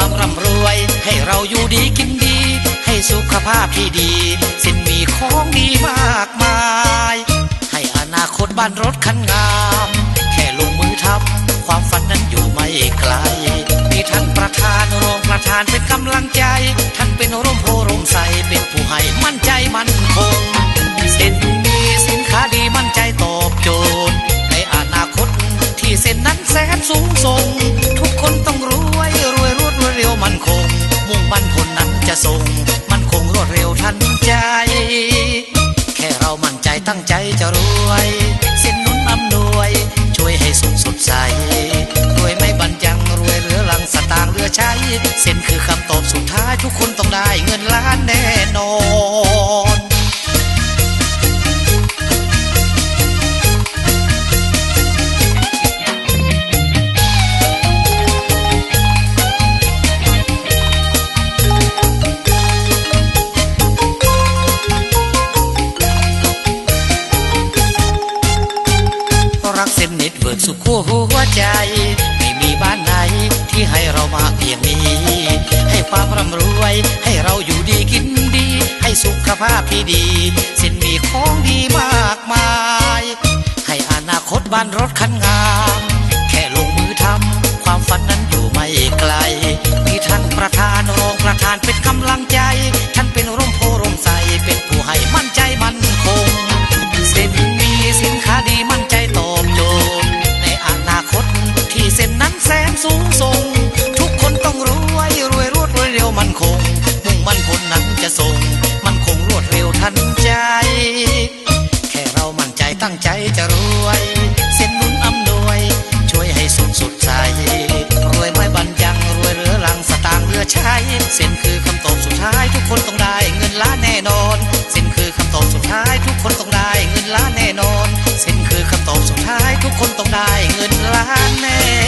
ความร่ำรวย ให้เราอยู่ดีกินดี ให้สุขภาพที่ดี สินมีของดีมากมาย ให้อนาคตบ้านรถคันงาม แค่ลงมือทำความฝันนั้นอยู่ไม่ไกล มีท่านประธานรองประธานเป็นกำลังใจ ท่านเป็นร่มโพร่มใสเป็นผู้ให้มั่นใจมั่นคงส้นมีสินค้าดีมั่นใจตอบโจทย์ในอนาคตที่เส้นนั้นแสนสูงส่ง ตั้งใจจะรวยเส้นนุนอำนวย ช่วยให้สุขสดใสรวยไม่บันยังรวยเหลือหลังสตางเหลือใช้เส้นคือคำตอบสุดท้ายทุกคนต้องได้เงินล้านแน่นอน รักเส้นเน็ตเวิร์กสุขขั้วหัวใจ ไม่มีบ้านไหนที่ให้เรามากเพียงนี้ ให้ความร่ำรวย ให้เราอยู่ดีกินดี ให้สุขภาพที่ดีเส้นมีของดีมากมาย ให้อนาคตบ้านรถคันงาม ตั้งใจจะรวย เส้นบุญอำนวย ช่วยให้สุขสดใส รวยไม่บันยังรวยเรือหลังสตางเรือใช้ เส้นคือคำตอบสุดท้ายทุกคนต้องได้เงินล้านแน่นอน เส้นคือคำตอบสุดท้ายทุกคนต้องได้เงินล้านแน่นอน เส้นคือคำตอบสุดท้ายทุกคนต้องได้เงินล้านแน่